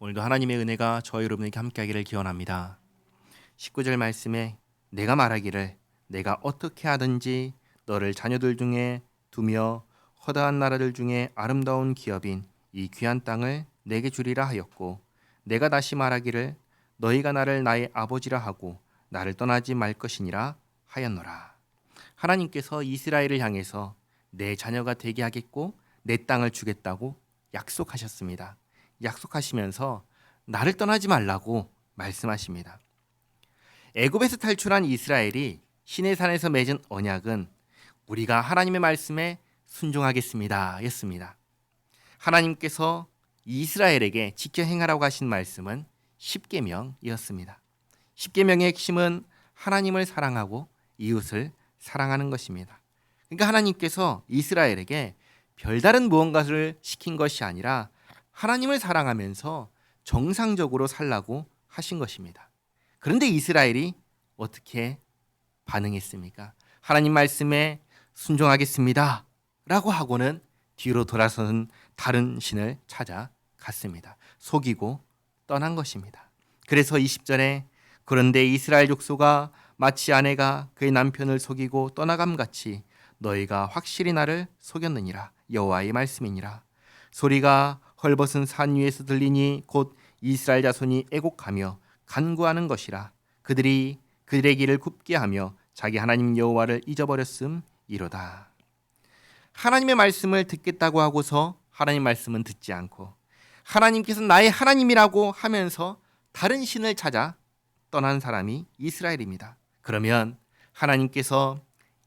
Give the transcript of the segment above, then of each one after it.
오늘도 하나님의 은혜가 저와 여러분에게 함께하기를 기원합니다. 19절 말씀에 내가 말하기를 내가 어떻게 하든지 너를 자녀들 중에 두며 허다한 나라들 중에 아름다운 기업인 이 귀한 땅을 내게 주리라 하였고 내가 다시 말하기를 너희가 나를 나의 아버지라 하고 나를 떠나지 말 것이니라 하였노라. 하나님께서 이스라엘을 향해서 내 자녀가 되게 하겠고 내 땅을 주겠다고 약속하셨습니다. 약속하시면서 나를 떠나지 말라고 말씀하십니다. 애굽에서 탈출한 이스라엘이 시내산에서 맺은 언약은 우리가 하나님의 말씀에 순종하겠습니다 였습니다. 하나님께서 이스라엘에게 지켜 행하라고 하신 말씀은 십계명이었습니다. 십계명의 핵심은 하나님을 사랑하고 이웃을 사랑하는 것입니다. 그러니까 하나님께서 이스라엘에게 별다른 무언가를 시킨 것이 아니라 하나님을 사랑하면서 정상적으로 살라고 하신 것입니다. 그런데 이스라엘이 어떻게 반응했습니까? 하나님 말씀에 순종하겠습니다. 라고 하고는 뒤로 돌아서는 다른 신을 찾아 갔습니다. 속이고 떠난 것입니다. 그래서 20절에 그런데 이스라엘 족소가 마치 아내가 그의 남편을 속이고 떠나감 같이 너희가 확실히 나를 속였느니라 여호와의 말씀이니라 소리가 헐벗은 산 위에서 들리니 곧 이스라엘 자손이 애곡하며 간구하는 것이라 그들이 그들의 길을 굽게 하며 자기 하나님 여호와를 잊어버렸음 이로다 하나님의 말씀을 듣겠다고 하고서 하나님 말씀은 듣지 않고 하나님께서 나의 하나님이라고 하면서 다른 신을 찾아 떠난 사람이 이스라엘입니다. 그러면 하나님께서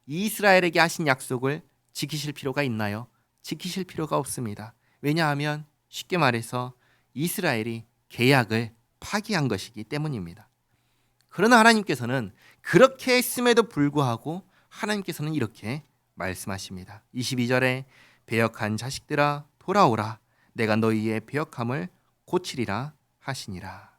이스라엘에게 하신 약속을 지키실 필요가 있나요? 지키실 필요가 없습니다. 왜냐하면 쉽게 말해서 이스라엘이 계약을 파기한 것이기 때문입니다. 그러나 하나님께서는 그렇게 했음에도 불구하고 하나님께서는 이렇게 말씀하십니다. 22절에 배역한 자식들아 돌아오라 내가 너희의 배역함을 고치리라 하시니라.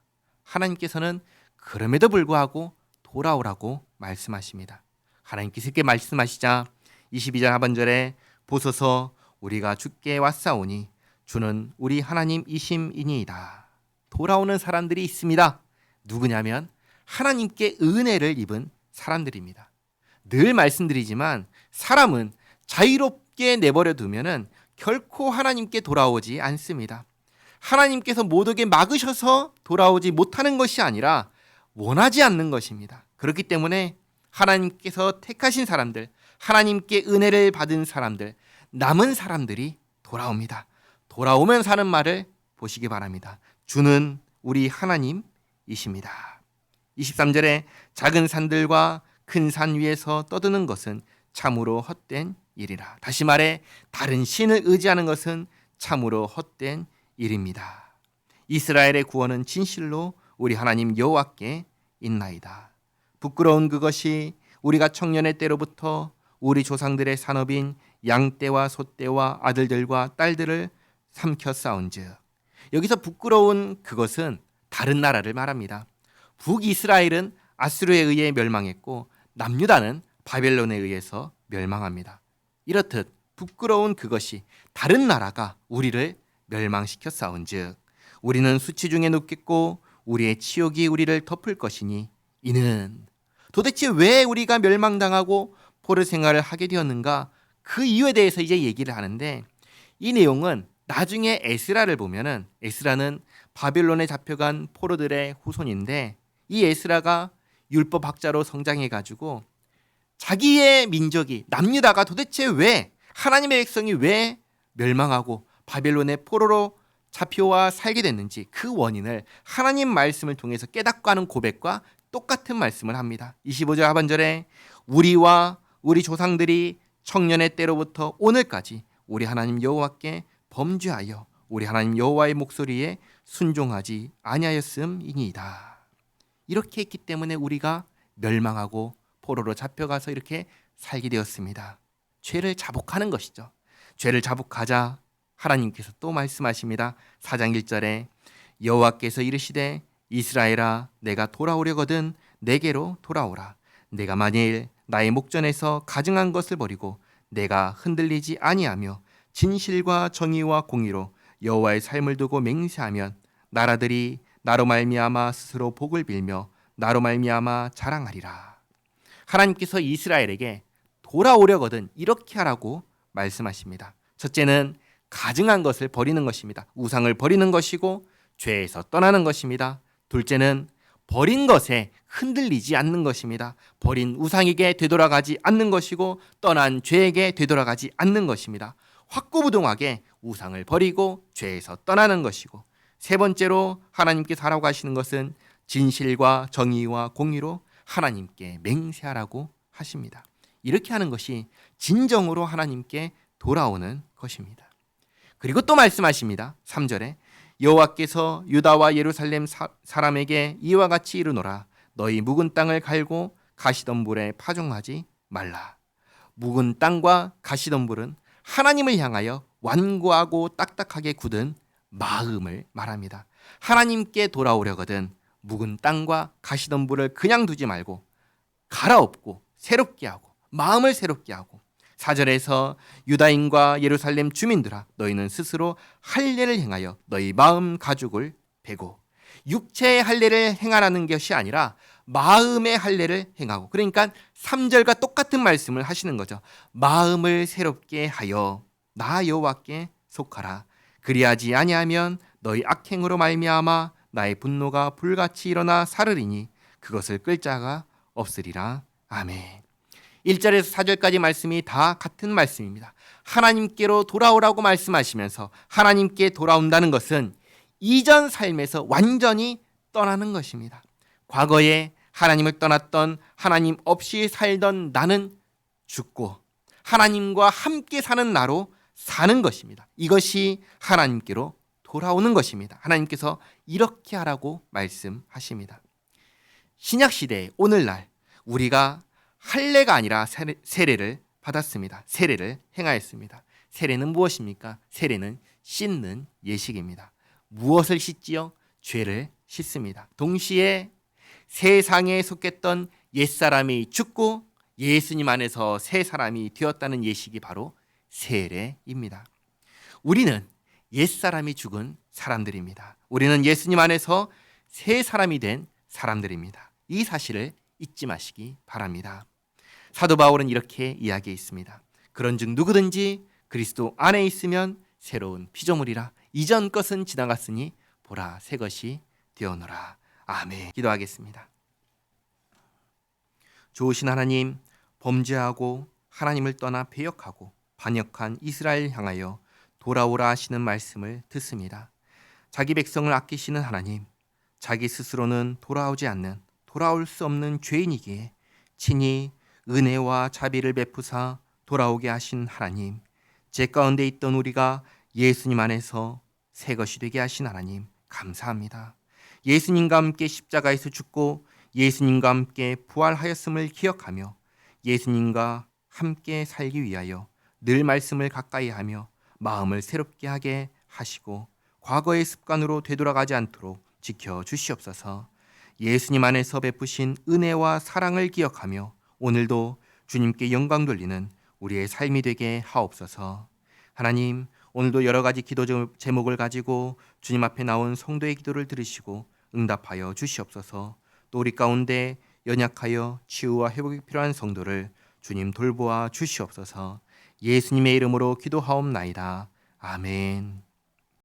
하나님께서는 그럼에도 불구하고 돌아오라고 말씀하십니다. 하나님께서 이렇게 말씀하시자 22절 하반절에 보소서 우리가 주께 왔사오니 주는 우리 하나님이심이니이다. 돌아오는 사람들이 있습니다. 누구냐면 하나님께 은혜를 입은 사람들입니다. 늘 말씀드리지만 사람은 자유롭게 내버려 두면은 결코 하나님께 돌아오지 않습니다. 하나님께서 모두게 막으셔서 돌아오지 못하는 것이 아니라 원하지 않는 것입니다. 그렇기 때문에 하나님께서 택하신 사람들, 하나님께 은혜를 받은 사람들, 남은 사람들이 돌아옵니다. 돌아오면 사는 말을 보시기 바랍니다. 주는 우리 하나님이십니다. 23절에 작은 산들과 큰 산 위에서 떠드는 것은 참으로 헛된 일이라. 다시 말해 다른 신을 의지하는 것은 참으로 헛된 일입니다. 이스라엘의 구원은 진실로 우리 하나님 여호와께 있나이다. 부끄러운 그것이 우리가 청년의 때로부터 우리 조상들의 산업인 양떼와 소떼와 아들들과 딸들을 삼켜 싸운즉 여기서 부끄러운 그것은 다른 나라를 말합니다. 북이스라엘은 아수르에 의해 멸망했고 남유다는 바벨론에 의해서 멸망합니다. 이렇듯 부끄러운 그것이 다른 나라가 우리를 멸망시켜 싸운즉 우리는 수치 중에 눕겠고 우리의 치욕이 우리를 덮을 것이니 이는 도대체 왜 우리가 멸망당하고 포로 생활을 하게 되었는가 그 이유에 대해서 이제 얘기를 하는데 이 내용은 나중에 에스라를 보면은 에스라는 바빌론에 잡혀간 포로들의 후손인데 이 에스라가 율법 학자로 성장해 가지고 자기의 민족이 남유다가 도대체 왜 하나님의 백성이 왜 멸망하고 바벨론의 포로로 잡혀와 살게 됐는지 그 원인을 하나님 말씀을 통해서 깨닫고 하는 고백과 똑같은 말씀을 합니다. 25절 하반절에 우리와 우리 조상들이 청년의 때로부터 오늘까지 우리 하나님 여호와께 범죄하여 우리 하나님 여호와의 목소리에 순종하지 아니하였음이니이다. 이렇게 했기 때문에 우리가 멸망하고 포로로 잡혀가서 이렇게 살게 되었습니다. 죄를 자복하는 것이죠. 죄를 자복하자 하나님께서 또 말씀하십니다. 4장 1절에 여호와께서 이르시되 이스라엘아 내가 돌아오려거든 내게로 돌아오라. 내가 만일 나의 목전에서 가증한 것을 버리고 내가 흔들리지 아니하며 진실과 정의와 공의로 여호와의 삶을 두고 맹세하면 나라들이 나로 말미암아 스스로 복을 빌며 나로 말미암아 자랑하리라. 하나님께서 이스라엘에게 돌아오려거든 이렇게 하라고 말씀하십니다. 첫째는 가증한 것을 버리는 것입니다. 우상을 버리는 것이고 죄에서 떠나는 것입니다. 둘째는 버린 것에 흔들리지 않는 것입니다. 버린 우상에게 되돌아가지 않는 것이고 떠난 죄에게 되돌아가지 않는 것입니다. 확고부동하게 우상을 버리고 죄에서 떠나는 것이고 세 번째로 하나님께서 하라고 하시는 것은 진실과 정의와 공의로 하나님께 맹세하라고 하십니다. 이렇게 하는 것이 진정으로 하나님께 돌아오는 것입니다. 그리고 또 말씀하십니다. 3절에 여호와께서 유다와 예루살렘 사, 사람에게 이와 같이 이르노라 너희 묵은 땅을 갈고 가시덤불에 파종하지 말라. 묵은 땅과 가시덤불은 하나님을 향하여 완고하고 딱딱하게 굳은 마음을 말합니다. 하나님께 돌아오려거든 묵은 땅과 가시덤불을 그냥 두지 말고 갈아엎고 새롭게 하고 마음을 새롭게 하고 사절에서 유다인과 예루살렘 주민들아 너희는 스스로 할례를 행하여 너희 마음 가죽을 베고 육체의 할례를 행하라는 것이 아니라 마음의 할례를 행하고 그러니까 3절과 똑같은 말씀을 하시는 거죠. 마음을 새롭게 하여 나 여호와께 속하라. 그리하지 아니하면 너희 악행으로 말미암아 나의 분노가 불같이 일어나 사르리니 그것을 끌 자가 없으리라. 아멘. 1절에서 4절까지 말씀이 다 같은 말씀입니다. 하나님께로 돌아오라고 말씀하시면서 하나님께 돌아온다는 것은 이전 삶에서 완전히 떠나는 것입니다. 과거에 하나님을 떠났던 하나님 없이 살던 나는 죽고 하나님과 함께 사는 나로 사는 것입니다. 이것이 하나님께로 돌아오는 것입니다. 하나님께서 이렇게 하라고 말씀하십니다. 신약 시대 오늘날 우리가 할례가 아니라 세례를 받았습니다. 세례를 행하였습니다. 세례는 무엇입니까? 세례는 씻는 예식입니다. 무엇을 씻지요? 죄를 씻습니다. 동시에 세상에 속했던 옛사람이 죽고 예수님 안에서 새 사람이 되었다는 예식이 바로 세례입니다. 우리는 옛사람이 죽은 사람들입니다. 우리는 예수님 안에서 새 사람이 된 사람들입니다. 이 사실을 잊지 마시기 바랍니다. 사도 바울은 이렇게 이야기했습니다. 그런즉 누구든지 그리스도 안에 있으면 새로운 피조물이라 이전 것은 지나갔으니 보라 새 것이 되어노라. 아멘. 기도하겠습니다. 좋으신 하나님, 범죄하고 하나님을 떠나 배역하고 반역한 이스라엘 향하여 돌아오라 하시는 말씀을 듣습니다. 자기 백성을 아끼시는 하나님, 자기 스스로는 돌아오지 않는 돌아올 수 없는 죄인이기에 친히 은혜와 자비를 베푸사 돌아오게 하신 하나님, 제 가운데 있던 우리가 예수님 안에서 새 것이 되게 하신 하나님, 감사합니다. 예수님과 함께 십자가에서 죽고 예수님과 함께 부활하였음을 기억하며 예수님과 함께 살기 위하여 늘 말씀을 가까이 하며 마음을 새롭게 하게 하시고 과거의 습관으로 되돌아가지 않도록 지켜 주시옵소서. 예수님 안에서 베푸신 은혜와 사랑을 기억하며 오늘도 주님께 영광 돌리는 우리의 삶이 되게 하옵소서. 하나님, 오늘도 여러 가지 기도 제목을 가지고 주님 앞에 나온 성도의 기도를 들으시고 응답하여 주시옵소서. 또 우리 가운데 연약하여 치유와 회복이 필요한 성도를 주님 돌보아 주시옵소서. 예수님의 이름으로 기도하옵나이다. 아멘.